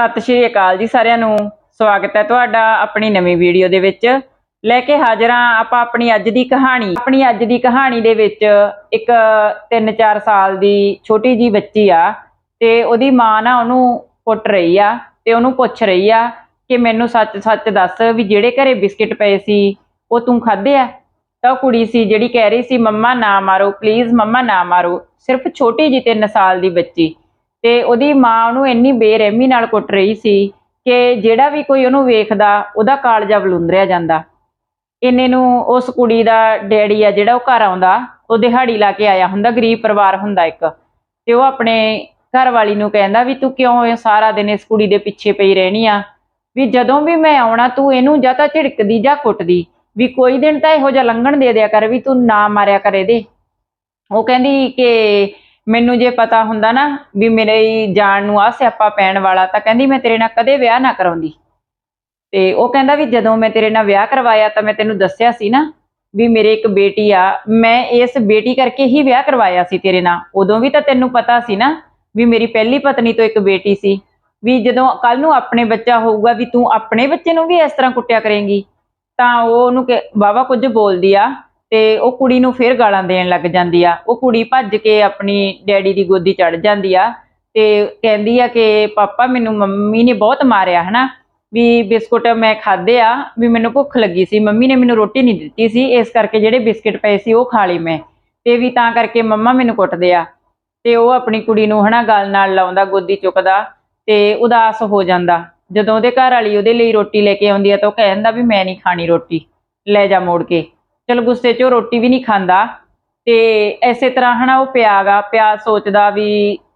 ਸਤਿ ਸ਼੍ਰੀ ਅਕਾਲ ਜੀ ਸਾਰਿਆਂ ਨੂੰ। ਸਵਾਗਤ ਹੈ ਤੁਹਾਡਾ ਆਪਣੀ ਨਵੀਂ ਵੀਡੀਓ ਦੇ ਵਿੱਚ। ਲੈ ਕੇ ਹਾਜ਼ਰ ਹਾਂ ਆਪਾਂ ਆਪਣੀ ਅੱਜ ਦੀ ਕਹਾਣੀ। ਆਪਣੀ ਅੱਜ ਦੀ ਕਹਾਣੀ ਦੇ ਵਿੱਚ ਇੱਕ 3-4 ਸਾਲ ਦੀ ਛੋਟੀ ਜੀ ਬੱਚੀ ਆ ਤੇ ਉਹਦੀ ਮਾਂ ਨਾ ਉਹਨੂੰ ਪੁੱਟ ਰਹੀ ਆ ਤੇ ਉਹਨੂੰ ਪੁੱਛ ਰਹੀ ਆ ਕਿ ਮੈਨੂੰ ਸੱਚ-ਸੱਚ ਦੱਸ ਵੀ ਜਿਹੜੇ ਘਰੇ ਬਿਸਕਟ ਪਏ ਸੀ, ਉਹ ਤੂੰ ਖਾਦੇ ਆ? ਤਾਂ ਉਹ ਕੁੜੀ ਸੀ ਜਿਹੜੀ ਕਹਿ ਰਹੀ ਸੀ, ਮੰਮਾ ਨਾ ਮਾਰੋ ਪਲੀਜ਼ ਮੰਮਾ ਨਾ ਮਾਰੋ। ਸਿਰਫ ਛੋਟੀ ਜੀ 3 ਸਾਲ ਦੀ ਬੱਚੀ। ਤੇ ਉਹਦੀ ਮਾਂ ਉਹਨੂੰ ਇੰਨੀ ਬੇਰਹਿਮੀ ਨਾਲ ਕੁੱਟ ਰਹੀ ਸੀ ਕਿ ਜਿਹੜਾ ਵੀ ਕੋਈ ਉਹਨੂੰ ਵੇਖਦਾ, ਉਹਦਾ ਕਾਲਜਾ ਬਲੁੰਦਰਿਆ ਜਾਂਦਾ। ਇੰਨੇ ਨੂੰ ਉਸ ਕੁੜੀ ਦਾ ਡੈਡੀ ਆ ਜਿਹੜਾ, ਉਹ ਘਰ ਆਉਂਦਾ, ਉਹ ਦਿਹਾੜੀ ਲਾ ਕੇ ਆਇਆ ਹੁੰਦਾ, ਗਰੀਬ ਪਰਿਵਾਰ ਹੁੰਦਾ ਇੱਕ। ਤੇ ਉਹ ਆਪਣੇ ਘਰ ਵਾਲੀ ਨੂੰ ਕਹਿੰਦਾ ਵੀ ਤੂੰ ਕਿਉਂ ਇਹ ਸਾਰਾ ਦਿਨ ਇਸ ਕੁੜੀ ਦੇ ਪਿੱਛੇ ਪਈ ਰਹਿਣੀ ਆ? ਵੀ ਜਦੋਂ ਵੀ ਮੈਂ ਆਉਣਾ, ਤੂੰ ਇਹਨੂੰ ਜਾਂ ਤਾਂ ਝਿੜਕਦੀ ਜਾਂ ਕੁੱਟਦੀ। ਵੀ ਕੋਈ ਦਿਨ ਤਾਂ ਇਹੋ ਜਿਹਾ ਲੰਘਣ ਦੇ ਦਿਆ ਕਰ ਵੀ ਤੂੰ ਨਾ ਮਾਰਿਆ ਕਰ ਇਹਦੇ। ਉਹ ਕਹਿੰਦੀ ਕਿ ਮੈਨੂੰ ਜੇ ਪਤਾ ਹੁੰਦਾ ਨਾ ਵੀ ਮੇਰੇ ਜਾਣ ਨੂੰ ਆ ਸਿਆਪਾ ਪੈਣ ਵਾਲਾ, ਤਾਂ ਕਹਿੰਦੀ ਮੈਂ ਤੇਰੇ ਨਾਲ ਕਦੇ ਵਿਆਹ ਨਾ ਕਰਾਉਂਦੀ। ਤੇ ਉਹ ਕਹਿੰਦਾ ਵੀ ਜਦੋਂ ਮੈਂ ਤੇਰੇ ਨਾਲ ਵਿਆਹ ਕਰਵਾਇਆ ਤਾਂ ਮੈਂ ਤੈਨੂੰ ਦੱਸਿਆ ਸੀ ਨਾ ਵੀ ਮੇਰੇ ਇੱਕ ਬੇਟੀ ਆ, ਮੈਂ ਇਸ ਬੇਟੀ ਕਰਕੇ ਹੀ ਵਿਆਹ ਕਰਵਾਇਆ ਸੀ ਤੇਰੇ ਨਾਲ। ਉਦੋਂ ਵੀ ਤਾਂ ਤੈਨੂੰ ਪਤਾ ਸੀ ਨਾ ਵੀ ਮੇਰੀ ਪਹਿਲੀ ਪਤਨੀ ਤੋਂ ਇੱਕ ਬੇਟੀ ਸੀ, ਵੀ ਜਦੋਂ ਕੱਲ ਨੂੰ ਆਪਣੇ ਬੱਚਾ ਹੋਊਗਾ ਵੀ ਤੂੰ ਆਪਣੇ ਬੱਚੇ ਨੂੰ ਵੀ ਇਸ ਤਰ੍ਹਾਂ ਕੁੱਟਿਆ ਕਰੇਂਗੀ। ਤਾਂ ਉਹ ਉਹਨੂੰ ਵਾਵਾ ਕੁਝ ਬੋਲਦੀ ਆ ਤੇ ਉਹ ਕੁੜੀ ਨੂੰ ਫਿਰ ਗਾਲਾਂ ਦੇਣ ਲੱਗ ਜਾਂਦੀ ਆ। ਉਹ ਕੁੜੀ ਭੱਜ ਕੇ ਆਪਣੀ ਡੈਡੀ ਦੀ ਗੋਦੀ ਚੜ ਜਾਂਦੀ ਆ ਤੇ ਕਹਿੰਦੀ ਆ ਕਿ ਪਾਪਾ ਮੈਨੂੰ ਮੰਮੀ ਨੇ ਬਹੁਤ ਮਾਰਿਆ, ਹਨਾ? ਵੀ ਬਿਸਕੁਟ ਮੈਂ ਖਾਦੇ ਆ, ਵੀ ਮੈਨੂੰ ਭੁੱਖ ਲੱਗੀ ਸੀ, ਮੰਮੀ ਨੇ ਮੈਨੂੰ ਰੋਟੀ ਨਹੀਂ ਦਿੱਤੀ ਸੀ, ਇਸ ਕਰਕੇ ਜਿਹੜੇ ਬਿਸਕੁਟ ਪਏ ਸੀ ਉਹ ਖਾ ਲਈ ਮੈਂ। ਤੇ ਵੀ ਤਾਂ ਕਰਕੇ ਮੰਮਾ ਮੈਨੂੰ ਕੁੱਟਦੇ ਆ। ਤੇ ਉਹ ਆਪਣੀ ਕੁੜੀ ਨੂੰ, ਹਨਾ, ਗੱਲ ਨਾਲ ਲਾਉਂਦਾ, ਗੋਦੀ ਚੁੱਕਦਾ ਤੇ ਉਦਾਸ ਹੋ ਜਾਂਦਾ। ਜਦੋਂ ਉਹਦੇ ਘਰ ਵਾਲੀ ਉਹਦੇ ਲਈ ਰੋਟੀ ਲੈ ਕੇ ਆਉਂਦੀ ਆ ਤਾਂ ਉਹ ਕਹਿੰਦਾ ਵੀ ਮੈਂ ਨਹੀਂ ਖਾਣੀ ਰੋਟੀ, ਲੈ ਜਾ ਮੋੜ ਕੇ। ਚਲ ਗੁੱਸੇ 'ਚ ਉਹ ਰੋਟੀ ਵੀ ਨਹੀਂ ਖਾਂਦਾ ਤੇ ਐਸੇ ਤਰ੍ਹਾਂ ਹਨਾ ਉਹ ਪਿਆਗਾ ਪਿਆ ਸੋਚਦਾ ਵੀ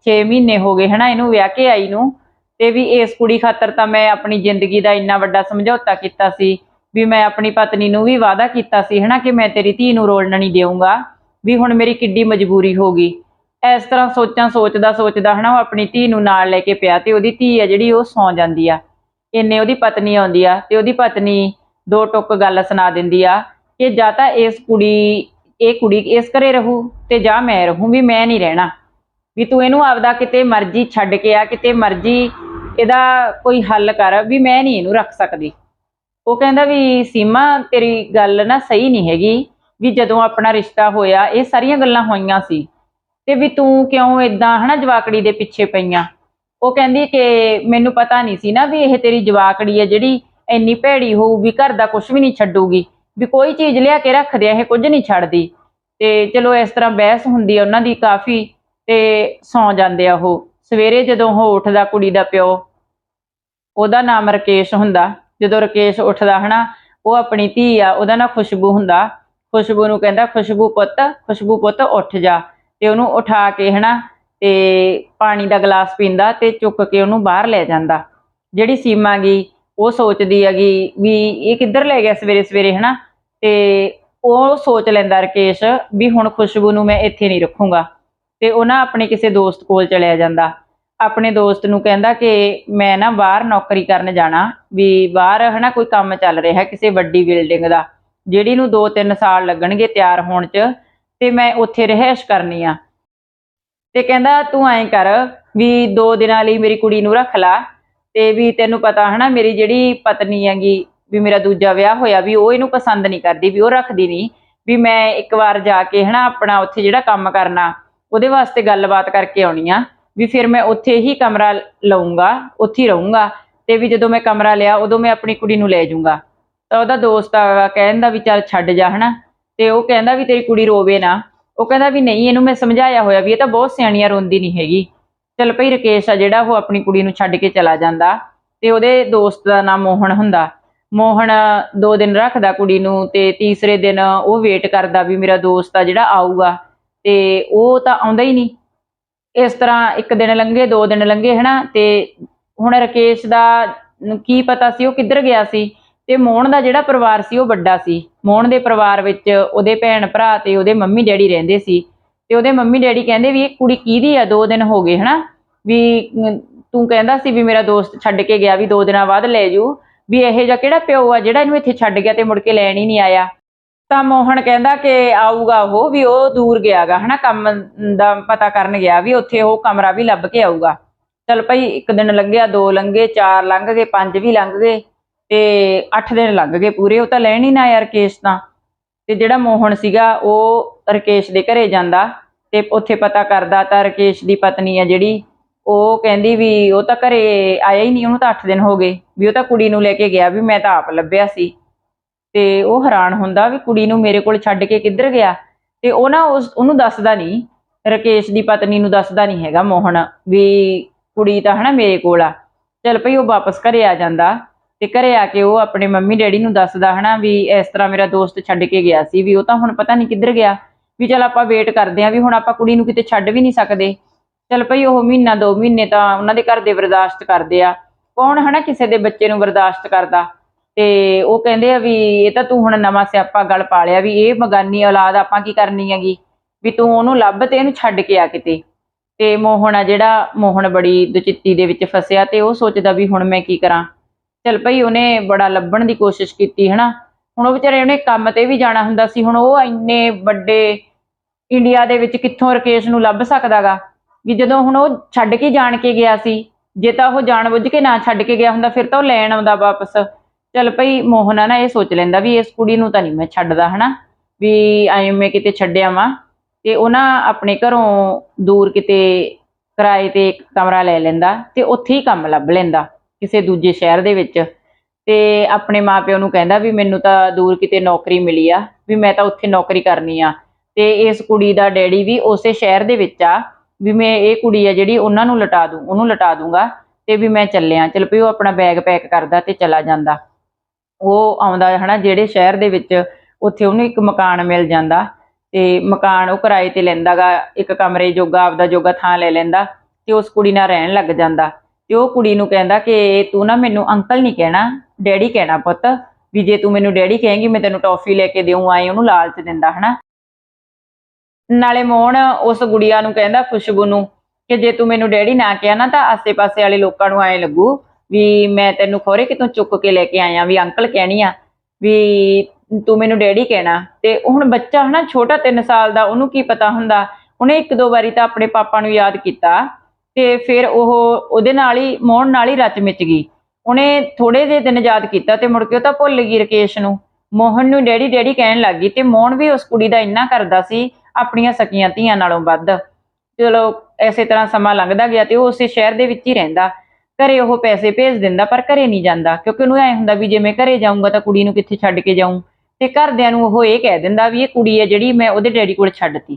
6 ਮਹੀਨੇ ਹੋ ਗਏ ਹਨਾ ਇਹਨੂੰ ਵਿਆਹ ਕੇ ਆਈ ਨੂੰ ਤੇ ਵੀ ਇਸ ਕੁੜੀ ਖਾਤਰ ਤਾਂ ਮੈਂ ਆਪਣੀ ਜ਼ਿੰਦਗੀ ਦਾ ਇੰਨਾ ਵੱਡਾ ਸਮਝੌਤਾ ਕੀਤਾ ਸੀ ਵੀ ਮੈਂ ਆਪਣੀ ਪਤਨੀ ਨੂੰ ਵੀ ਵਾਅਦਾ ਕੀਤਾ ਸੀ ਹਨਾ ਕਿ ਮੈਂ ਤੇਰੀ ਧੀ ਨੂੰ ਰੋਲਣ ਨਹੀਂ ਦੇਵਾਂਗਾ ਵੀ ਹੁਣ ਮੇਰੀ ਕਿੱਡੀ ਮਜਬੂਰੀ ਹੋ ਗਈ। ਇਸ ਤਰ੍ਹਾਂ ਸੋਚਾਂ ਸੋਚਦਾ ਸੋਚਦਾ ਹਨਾ ਉਹ ਆਪਣੀ ਧੀ ਨੂੰ ਨਾਲ ਲੈ ਕੇ ਪਿਆ ਤੇ ਉਹਦੀ ਧੀ ਆ ਜਿਹੜੀ ਉਹ ਸੌਂ ਜਾਂਦੀ ਆ। ਇੰਨੇ ਉਹਦੀ ਪਤਨੀ ਆਉਂਦੀ ਆ ਤੇ ਉਹਦੀ ਪਤਨੀ ਦੋ ਟੁੱਕ ਗੱਲ ਸੁਣਾ ਦਿੰਦੀ ਆ ਕਿ ਜਾਂ ਤਾਂ ਇਸ ਕੁੜੀ, ਇਹ ਕੁੜੀ ਇਸ ਘਰੇ ਰਹੂ ਤੇ ਜਾਂ ਮੈਂ ਰਹੂੰ, ਵੀ ਮੈਂ ਨਹੀਂ ਰਹਿਣਾ। ਵੀ ਤੂੰ ਇਹਨੂੰ ਆਪਦਾ ਕਿਤੇ ਮਰਜ਼ੀ ਛੱਡ ਕੇ ਆ, ਕਿਤੇ ਮਰਜ਼ੀ ਇਹਦਾ ਕੋਈ ਹੱਲ ਕਰ, ਵੀ ਮੈਂ ਨਹੀਂ ਇਹਨੂੰ ਰੱਖ ਸਕਦੀ। ਉਹ ਕਹਿੰਦਾ ਵੀ, ਸੀਮਾ, ਤੇਰੀ ਗੱਲ ਨਾ ਸਹੀ ਨਹੀਂ ਹੈਗੀ, ਵੀ ਜਦੋਂ ਆਪਣਾ ਰਿਸ਼ਤਾ ਹੋਇਆ, ਇਹ ਸਾਰੀਆਂ ਗੱਲਾਂ ਹੋਈਆਂ ਸੀ। ਤੇ ਵੀ ਤੂੰ ਕਿਉਂ ਇਦਾਂ ਹਨਾ ਜਵਾਕੜੀ ਦੇ ਪਿੱਛੇ ਪਈਆਂ? ਉਹ ਕਹਿੰਦੀ ਕਿ ਮੈਨੂੰ ਪਤਾ ਨਹੀਂ ਸੀ ਨਾ ਵੀ ਇਹ ਤੇਰੀ ਜਵਾਕੜੀ ਹੈ ਜਿਹੜੀ ਇੰਨੀ ਭੈੜੀ ਹੋਊ, ਵੀ ਘਰ ਦਾ ਕੁਝ ਵੀ ਨਹੀਂ ਛੱਡੂਗੀ। ਵੀ ਕੋਈ ਚੀਜ਼ ਲਿਆ ਕੇ ਰੱਖਦੇ ਆ, ਇਹ ਕੁਝ ਨਹੀਂ ਛੱਡਦੀ। ਤੇ ਚਲੋ ਇਸ ਤਰ੍ਹਾਂ ਬਹਿਸ ਹੁੰਦੀ ਆ, ਉਹਨਾਂ ਦੀ ਕਾਫੀ, ਤੇ ਸੌ ਜਾਂਦੇ ਆ ਉਹ। ਸਵੇਰੇ ਜਦੋਂ ਉਹ ਉੱਠਦਾ ਕੁੜੀ ਦਾ ਪਿਓ, ਉਹਦਾ ਨਾਮ ਰਕੇਸ਼ ਹੁੰਦਾ। ਜਦੋਂ ਰਕੇਸ਼ ਉੱਠਦਾ ਹਨਾ, ਉਹ ਆਪਣੀ ਧੀ ਆ, ਉਹਦਾ ਨਾਂ ਖੁਸ਼ਬੂ ਹੁੰਦਾ। ਖੁਸ਼ਬੂ ਨੂੰ ਕਹਿੰਦਾ, ਖੁਸ਼ਬੂ ਪੁੱਤ ਖੁਸ਼ਬੂ ਪੁੱਤ, ਉੱਠ ਜਾ। ਤੇ ਉਹਨੂੰ ਉਠਾ ਕੇ ਹਨਾ, ਤੇ ਪਾਣੀ ਦਾ ਗਲਾਸ ਪੀਂਦਾ ਤੇ ਚੁੱਕ ਕੇ ਉਹਨੂੰ ਬਾਹਰ ਲੈ ਜਾਂਦਾ। ਜਿਹੜੀ ਸੀਮਾ ਗਈ ਉਹ ਸੋਚਦੀ ਹੈਗੀ ਵੀ ਇਹ ਕਿੱਧਰ ਲੈ ਗਿਆ ਸਵੇਰੇ ਸਵੇਰੇ, ਹਨਾ? ਤੇ ਉਹ ਸੋਚ ਲੈਂਦਾ ਰਕੇਸ਼ ਵੀ ਹੁਣ ਖੁਸ਼ਬੂ ਨੂੰ ਮੈਂ ਇੱਥੇ ਨਹੀਂ ਰੱਖੂੰਗਾ। ਤੇ ਉਹ ਨਾ ਆਪਣੇ ਕਿਸੇ ਦੋਸਤ ਕੋਲ ਚਲਿਆ ਜਾਂਦਾ। ਆਪਣੇ ਦੋਸਤ ਨੂੰ ਕਹਿੰਦਾ ਕਿ ਮੈਂ ਨਾ ਬਾਹਰ ਨੌਕਰੀ ਕਰਨ ਜਾਣਾ, ਵੀ ਬਾਹਰ, ਹਨਾ, ਕੋਈ ਕੰਮ ਚੱਲ ਰਿਹਾ ਕਿਸੇ ਵੱਡੀ ਬਿਲਡਿੰਗ ਦਾ, ਜਿਹੜੀ ਨੂੰ 2-3 ਸਾਲ ਲੱਗਣਗੇ ਤਿਆਰ ਹੋਣ 'ਚ, ਤੇ ਮੈਂ ਉੱਥੇ ਰਹਿائش ਕਰਨੀ ਆ। ਤੇ ਕਹਿੰਦਾ ਤੂੰ ਐਂ ਕਰ ਵੀ 2 ਦਿਨਾਂ ਲਈ ਮੇਰੀ ਕੁੜੀ ਨੂੰ ਰੱਖ ਲਾ ਤੇ ਵੀ ਤੈਨੂੰ ਪਤਾ ਹਨਾ, ਮੇਰੀ ਜਿਹੜੀ ਪਤਨੀ ਹੈਗੀ, ਵੀ ਮੇਰਾ ਦੂਜਾ ਵਿਆਹ ਹੋਇਆ, ਵੀ ਉਹ ਇਹਨੂੰ ਪਸੰਦ ਨਹੀਂ ਕਰਦੀ, ਵੀ ਉਹ ਰੱਖਦੀ ਨਹੀਂ, ਵੀ ਮੈਂ ਇੱਕ ਵਾਰ ਜਾ ਕੇ ਹਨਾ ਆਪਣਾ ਉੱਥੇ ਜਿਹੜਾ ਕੰਮ ਕਰਨਾ, ਉਹਦੇ ਵਾਸਤੇ ਗੱਲਬਾਤ ਕਰਕੇ ਆਉਣੀ ਆ, ਵੀ ਫਿਰ ਮੈਂ ਉੱਥੇ ਹੀ ਕਮਰਾ ਲਵਾਂਗਾ ਉੱਥੇ ਹੀ ਰਹੂੰਗਾ, ਤੇ ਵੀ ਜਦੋਂ ਮੈਂ ਕਮਰਾ ਲਿਆ, ਉਦੋਂ ਮੈਂ ਆਪਣੀ ਕੁੜੀ ਨੂੰ ਲੈ ਜਾਊਂਗਾ। ਤਾਂ ਉਹਦਾ ਦੋਸਤ ਆ ਕਹਿੰਦਾ ਵੀ ਚੱਲ ਛੱਡ ਜਾ ਹਨਾ, ਤੇ ਉਹ ਕਹਿੰਦਾ ਵੀ ਤੇਰੀ ਕੁੜੀ ਰੋਵੇ ਨਾ, ਉਹ ਕਹਿੰਦਾ ਵੀ ਨਹੀਂ, ਇਹਨੂੰ ਮੈਂ ਸਮਝਾਇਆ ਹੋਇਆ ਵੀ ਇਹ ਤਾਂ ਬਹੁਤ ਸਿਆਣੀਆਂ ਰੋਂਦੀ ਨਹੀਂ ਹੈਗੀ। ਚਲ ਭਈ ਰਕੇਸ਼ ਆ ਜਿਹੜਾ ਉਹ ਆਪਣੀ ਕੁੜੀ ਨੂੰ ਛੱਡ ਕੇ ਚਲਾ ਜਾਂਦਾ ਤੇ ਉਹਦੇ ਦੋਸਤ ਦਾ ਨਾਮ ਮੋਹਨ ਹੁੰਦਾ। ਮੋਹਨ ਦੋ ਦਿਨ ਰੱਖਦਾ ਕੁੜੀ ਨੂੰ ਤੇ ਤੀਸਰੇ ਦਿਨ ਉਹ ਵੇਟ ਕਰਦਾ ਵੀ ਮੇਰਾ ਦੋਸਤ ਆ ਜਿਹੜਾ ਆਊਗਾ ਤੇ ਉਹ ਤਾਂ ਆਉਂਦਾ ਹੀ ਨਹੀਂ। ਇਸ ਤਰ੍ਹਾਂ ਇੱਕ ਦਿਨ ਲੰਘੇ, ਦੋ ਦਿਨ ਲੰਘੇ, ਹਨਾ? ਤੇ ਹੁਣ ਰਕੇਸ਼ ਦਾ ਕੀ ਪਤਾ ਸੀ, ਉਹ ਕਿੱਧਰ ਗਿਆ ਸੀ? ਤੇ ਮੋਹਨ ਦਾ ਜਿਹੜਾ ਪਰਿਵਾਰ ਸੀ, ਉਹ ਵੱਡਾ ਸੀ। ਮੋਹਨ ਦੇ ਪਰਿਵਾਰ ਵਿੱਚ ਉਹਦੇ ਭੈਣ ਭਰਾ ਤੇ ਉਹਦੇ ਮੰਮੀ ਡੈਡੀ ਰਹਿੰਦੇ ਸੀ। ਤੇ ਉਹਦੇ ਮੰਮੀ ਡੈਡੀ ਕਹਿੰਦੇ ਵੀ ਇਹ ਕੁੜੀ ਕਿਹਦੀ ਆ? ਦੋ ਦਿਨ ਹੋ ਗਏ, ਹਨਾ? ਵੀ ਤੂੰ ਕਹਿੰਦਾ ਸੀ ਵੀ ਮੇਰਾ ਦੋਸਤ ਛੱਡ ਕੇ ਗਿਆ ਵੀ ਦੋ ਦਿਨਾਂ ਬਾਅਦ ਲੈ ਜੂ ਵੀ ਇਹੋ ਜਿਹਾ ਕਿਹੜਾ ਪਿਓ ਆ ਜਿਹੜਾ ਇਹਨੂੰ ਇੱਥੇ ਛੱਡ ਗਿਆ ਤੇ ਮੁੜ ਕੇ ਲੈਣ ਹੀ ਨਹੀਂ ਆਇਆ? ਤਾਂ ਮੋਹਨ ਕਹਿੰਦਾ ਕਿ ਆਊਗਾ ਉਹ ਵੀ ਉਹ ਦੂਰ ਗਿਆਗਾ, ਹਨਾ? ਕੰਮ ਦਾ ਪਤਾ ਕਰਨ ਗਿਆ ਵੀ ਉੱਥੇ ਉਹ ਕਮਰਾ ਵੀ ਲੱਭ ਕੇ ਆਊਗਾ। ਚਲ ਭਾਈ, ਇੱਕ ਦਿਨ ਲੰਘਿਆ, ਦੋ ਲੰਘੇ, ਚਾਰ ਲੰਘ ਗਏ, ਪੰਜ ਵੀ ਲੰਘ ਗਏ ਤੇ 8 ਦਿਨ ਲੰਘ ਗਏ ਪੂਰੇ, ਉਹ ਤਾਂ ਲੈਣ ਹੀ ਨਾ ਯਾਰ ਕੇਸ ਤਾਂ। ਤੇ ਜਿਹੜਾ ਮੋਹਨ ਸੀਗਾ ਉਹ ਰਕੇਸ਼ ਦੇ ਘਰੇ ਜਾਂਦਾ ਤੇ ਉੱਥੇ ਪਤਾ ਕਰਦਾ ਤਾਂ ਰਕੇਸ਼ ਦੀ ਪਤਨੀ ਆ ਜਿਹੜੀ, ਉਹ ਕਹਿੰਦੀ ਵੀ ਉਹ ਤਾਂ ਘਰੇ ਆਇਆ ਹੀ ਨਹੀਂ, ਉਹਨੂੰ ਤਾਂ 8 ਦਿਨ ਹੋ ਗਏ, ਵੀ ਉਹ ਤਾਂ ਕੁੜੀ ਨੂੰ ਲੈ ਕੇ ਗਿਆ ਵੀ ਮੈਂ ਤਾਂ ਆਪ ਲੱਭਿਆ ਸੀ। ਤੇ ਉਹ ਹੈਰਾਨ ਹੁੰਦਾ ਵੀ ਕੁੜੀ ਨੂੰ ਮੇਰੇ ਕੋਲ ਛੱਡ ਕੇ ਕਿੱਧਰ ਗਿਆ? ਤੇ ਉਹ ਨਾ ਉਸ, ਉਹਨੂੰ ਦੱਸਦਾ ਨਹੀਂ, ਰਕੇਸ਼ ਦੀ ਪਤਨੀ ਨੂੰ ਦੱਸਦਾ ਨਹੀਂ ਹੈਗਾ ਮੋਹਨ ਵੀ ਕੁੜੀ ਤਾਂ ਹਨਾ ਮੇਰੇ ਕੋਲ ਆ, ਚਲ ਭਈ ਉਹ ਵਾਪਸ ਘਰੇ ਆ ਜਾਂਦਾ। ਤੇ ਘਰੇ ਆ ਕੇ ਉਹ ਆਪਣੇ ਮੰਮੀ ਡੈਡੀ ਨੂੰ ਦੱਸਦਾ ਹਨਾ ਵੀ ਇਸ ਤਰ੍ਹਾਂ ਮੇਰਾ ਦੋਸਤ ਛੱਡ ਕੇ ਗਿਆ ਸੀ, ਵੀ ਉਹ ਤਾਂ ਹੁਣ ਪਤਾ ਨਹੀਂ ਕਿੱਧਰ ਗਿਆ, ਵੀ ਚਲ ਆਪਾਂ ਵੇਟ ਕਰਦੇ ਆਂ ਵੀ ਹੁਣ ਆਪਾਂ ਕੁੜੀ ਨੂੰ ਕਿਤੇ ਛੱਡ ਵੀ ਨਹੀਂ ਸਕਦੇ। ਚਲ ਭਈ ਉਹ ਮਹੀਨਾ, ਦੋ ਮਹੀਨੇ ਤਾਂ ਉਹਨਾਂ ਦੇ ਘਰ ਦੇ ਬਰਦਾਸ਼ਤ ਕਰਦੇ ਆ। ਕੌਣ ਹਨਾ ਕਿਸੇ ਦੇ ਬੱਚੇ ਨੂੰ ਬਰਦਾਸ਼ਤ ਕਰਦਾ? ਤੇ ਉਹ ਕਹਿੰਦੇ ਆ ਵੀ ਇਹ ਤਾਂ ਤੂੰ ਹੁਣ ਨਵਾਂ ਸਿਆਪਾ ਗਲ ਪਾ ਲਿਆ ਵੀ ਇਹ ਮਗਾਨੀ ਔਲਾਦ ਆਪਾਂ ਕੀ ਕਰਨੀ ਹੈਗੀ? ਵੀ ਤੂੰ ਉਹਨੂੰ ਲੱਭ ਤੇ ਇਹਨੂੰ ਛੱਡ ਕੇ ਆ ਕਿਤੇ। ਤੇ ਮੋਹਨ ਆ ਜਿਹੜਾ, ਮੋਹਨ ਬੜੀ ਦੁਚਿੱਤੀ ਦੇ ਵਿੱਚ ਫਸਿਆ ਤੇ ਉਹ ਸੋਚਦਾ ਵੀ ਹੁਣ ਮੈਂ ਕੀ ਕਰਾਂ। ਚਲ ਭਈ ਉਹਨੇ ਬੜਾ ਲੱਭਣ ਦੀ ਕੋਸ਼ਿਸ਼ ਕੀਤੀ, ਹਨਾ? ਹੁਣ ਉਹ ਵਿਚਾਰੇ ਉਹਨੇ ਕੰਮ ਤੇ ਵੀ ਜਾਣਾ ਹੁੰਦਾ ਸੀ, ਹੁਣ ਉਹ ਇੰਨੇ ਵੱਡੇ ਇੰਡੀਆ ਦੇ ਵਿੱਚ ਕਿੱਥੋਂ ਰਕੇਸ਼ ਨੂੰ ਲੱਭ ਸਕਦਾਗਾ? ਵੀ ਜਦੋਂ ਹੁਣ ਉਹ ਛੱਡ ਕੇ ਜਾਣ ਕੇ ਗਿਆ ਸੀ, ਜੇ ਤਾਂ ਉਹ ਜਾਣਬੁੱਝ ਕੇ ਨਾ ਛੱਡ ਕੇ ਗਿਆ ਹੁੰਦਾ, ਫਿਰ ਤਾਂ ਉਹ ਲੈਣ ਆਉਂਦਾ ਵਾਪਸ। ਚਲ ਭਈ ਮੋਹਨ ਆ ਨਾ ਇਹ ਸੋਚ ਲੈਂਦਾ ਵੀ ਇਸ ਕੁੜੀ ਨੂੰ ਤਾਂ ਨਹੀਂ ਮੈਂ ਛੱਡਦਾ, ਹਨਾ? ਵੀ ਐਂ ਮੈਂ ਕਿਤੇ ਛੱਡਿਆ ਵਾਂ, ਤੇ ਉਹ ਨਾ ਆਪਣੇ ਘਰੋਂ ਦੂਰ ਕਿਤੇ ਕਿਰਾਏ ਤੇ ਇੱਕ ਕਮਰਾ ਲੈ ਲੈਂਦਾ ਤੇ ਉੱਥੇ ਹੀ ਕੰਮ ਲੱਭ ਲੈਂਦਾ। ਕਿਸੇ ਦੂਜੇ ਸ਼ਹਿਰ ਦੇ ਵਿੱਚ ਤੇ ਆਪਣੇ ਮਾਪਿਓ ਨੂੰ ਕਹਿੰਦਾ ਵੀ ਮੈਨੂੰ ਤਾਂ ਦੂਰ ਕਿਤੇ ਨੌਕਰੀ ਮਿਲੀ ਆ, ਵੀ ਮੈਂ ਤਾਂ ਉੱਥੇ ਨੌਕਰੀ ਕਰਨੀ ਆ। ਤੇ ਇਸ ਕੁੜੀ ਦਾ ਡੈਡੀ ਵੀ ਉਸੇ ਸ਼ਹਿਰ ਦੇ ਵਿੱਚ ਆ, ਵੀ ਮੈਂ ਇਹ ਕੁੜੀ ਆ ਜਿਹੜੀ ਉਹਨਾਂ ਨੂੰ ਲਟਾ ਦੂੰ, ਉਹਨੂੰ ਲਟਾ ਦੂੰਗਾ ਤੇ ਵੀ ਮੈਂ ਚੱਲਿਆ। ਚਲ ਪਈ, ਉਹ ਆਪਣਾ ਬੈਗ ਪੈਕ ਕਰਦਾ ਤੇ ਚਲਾ ਜਾਂਦਾ। ਉਹ ਆਉਂਦਾ ਹਨਾ, ਜਿਹੜੇ ਸ਼ਹਿਰ ਦੇ ਵਿੱਚ ਉੱਥੇ ਉਹਨੂੰ ਇੱਕ ਮਕਾਨ ਮਿਲ ਜਾਂਦਾ ਤੇ ਮਕਾਨ ਉਹ ਕਿਰਾਏ ਤੇ ਲੈਂਦਾਗਾ, ਇੱਕ ਕਮਰੇ ਜੋਗਾ, ਆਪਦਾ ਜੋਗਾ ਥਾਂ ਲੈ ਲੈਂਦਾ ਤੇ ਉਸ ਕੁੜੀ ਨਾਲ ਰਹਿਣ ਲੱਗ ਜਾਂਦਾ। ਤੇ ਉਹ ਕੁੜੀ ਨੂੰ ਕਹਿੰਦਾ ਕਿ ਤੂੰ ਨਾ ਮੈਨੂੰ ਅੰਕਲ ਨਹੀਂ ਕਹਿਣਾ, ਡੈਡੀ ਕਹਿਣਾ ਪੁੱਤ, ਵੀ ਜੇ ਤੂੰ ਮੈਨੂੰ ਡੈਡੀ ਕਹੇਂਗੀ, ਮੈਂ ਤੈਨੂੰ ਟੌਫੀ ਲੈ ਕੇ ਦੇਉਂ ਆਏ ਉਹਨੂੰ ਲਾਲਚ ਦਿੰਦਾ, ਹਨਾ? ਨਾਲੇ ਮੋਹਨ ਉਸ ਗੁੜੀਆ ਨੂੰ ਕਹਿੰਦਾ ਖੁਸ਼ਬੂ ਨੂੰ ਕਿ ਜੇ ਤੂੰ ਮੈਨੂੰ ਡੈਡੀ ਨਾ ਕਿਹਾ ਨਾ ਤਾਂ ਆਸੇ-ਪਾਸੇ ਵਾਲੇ ਲੋਕਾਂ ਨੂੰ ਐਂ ਲੱਗੂ ਵੀ ਮੈਂ ਤੈਨੂੰ ਖੋਰੇ ਕਿਤੋਂ ਚੁੱਕ ਕੇ ਲੈ ਕੇ ਆਇਆ, ਵੀ ਅੰਕਲ ਕਹਿਣੀ ਆ, ਵੀ ਤੂੰ ਮੈਨੂੰ ਡੈਡੀ ਕਹਿਣਾ। ਤੇ ਹੁਣ ਬੱਚਾ ਹਨਾ, ਛੋਟਾ 3 ਸਾਲ ਦਾ, ਉਹਨੂੰ ਕੀ ਪਤਾ ਹੁੰਦਾ? ਉਹਨੇ ਇੱਕ ਦੋ ਵਾਰੀ ਤਾਂ ਆਪਣੇ ਪਾਪਾ ਨੂੰ ਯਾਦ ਕੀਤਾ। ਤੇ ਫਿਰ ਉਹ ਉਹਦੇ ਨਾਲ ਹੀ, ਮੋਹਨ ਨਾਲ ਹੀ ਰਚ ਮਿਚ ਗਈ। ਉਹਨੇ ਥੋੜੇ ਜਿਹੇ ਦਿਨ ਯਾਦ ਕੀਤਾ ਤੇ ਮੁੜ ਕੇ ਉਹ ਤਾਂ ਭੁੱਲ ਗਈ ਰਕੇਸ਼ ਨੂੰ। ਮੋਹਨ ਨੂੰ ਡੈਡੀ ਡੈਡੀ ਕਹਿਣ ਲੱਗ ਗਈ ਤੇ ਮੋਹਨ ਵੀ ਉਸ ਕੁੜੀ ਦਾ ਇੰਨਾ ਕਰਦਾ ਸੀ, ਆਪਣੀਆਂ ਸਕੀਆਂ ਧੀਆਂ ਨਾਲੋਂ ਵੱਧ। ਚਲੋ ਐਸੇ ਤਰ੍ਹਾਂ ਸਮਾਂ ਲੰਘਦਾ ਗਿਆ ਤੇ ਉਹ ਉਸੇ ਸ਼ਹਿਰ ਦੇ ਵਿੱਚ ਹੀ ਰਹਿੰਦਾ। ਘਰੇ ਉਹ ਪੈਸੇ ਭੇਜ ਦਿੰਦਾ ਪਰ ਘਰੇ ਨਹੀਂ ਜਾਂਦਾ, ਕਿਉਂਕਿ ਉਹਨੂੰ ਐ ਹੁੰਦਾ ਵੀ ਜੇ ਮੈਂ ਘਰੇ ਜਾਊਂਗਾ ਤਾਂ ਕੁੜੀ ਨੂੰ ਕਿੱਥੇ ਛੱਡ ਕੇ ਜਾਊਂ। ਤੇ ਘਰਦਿਆਂ ਨੂੰ ਉਹ ਇਹ ਕਹਿ ਦਿੰਦਾ ਵੀ ਇਹ ਕੁੜੀ ਹੈ ਜਿਹੜੀ ਮੈਂ ਉਹਦੇ ਡੈਡੀ ਕੋਲ ਛੱਡਤੀ।